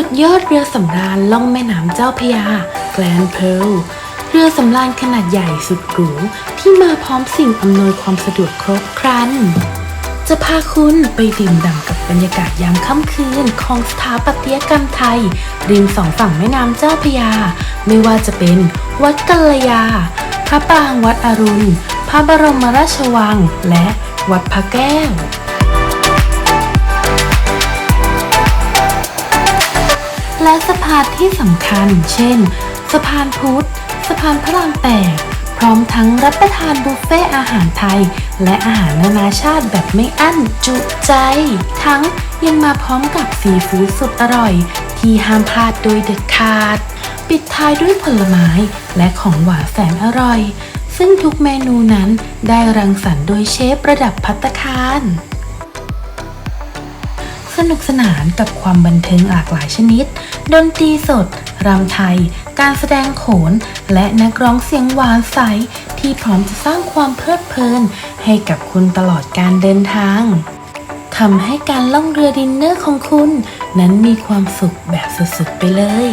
ุดยอดเรือสำราญล่องแม่น้ำเจ้าพยาแกลนเพลเรือสำราญขนาดใหญ่สุดหรูที่มาพร้อมสิ่งอำนวยความสะดวกครบครัน จะพาคุณไปดื่มด่ำกับบรรยากาศยามค่ำคืนของสถาปัตยกรรมไทย ริมสองฝั่งแม่น้ำเจ้าพยา ไม่ว่าจะเป็นวัดกัลยา พระปรางวัดอรุณ พระบรมราชวัง และวัดพระแก้ว และสะพานที่สำคัญ เช่น สะพานพุทธ สะพานพระรามแปดพร้อมทั้งรับประทานบุฟเฟ่อาหารไทย และอาหารนานาชาติแบบไม่อั้นจุใจ ทั้งยังมาพร้อมกับซีฟู้ดสุดอร่อย ที่ห้ามพลาดโดยเด็ดขาด ปิดท้ายด้วยผลไม้และของหวานแสนอร่อย ซึ่งทุกเมนูนั้นได้รังสรรค์โดยเชฟระดับพัตตาคาร สนุกสนานกับความบันเทิงหลากหลายชนิด ดนตรีสด รำไทย การแสดงโขน และนักร้องเสียงหวานใส ที่พร้อมจะสร้างความเพลิดเพลิน ให้กับคุณตลอดการเดินทางทำให้การล่องเรือดินเนอร์ของคุณ นั้นมีความสุขแบบสุดๆไปเลย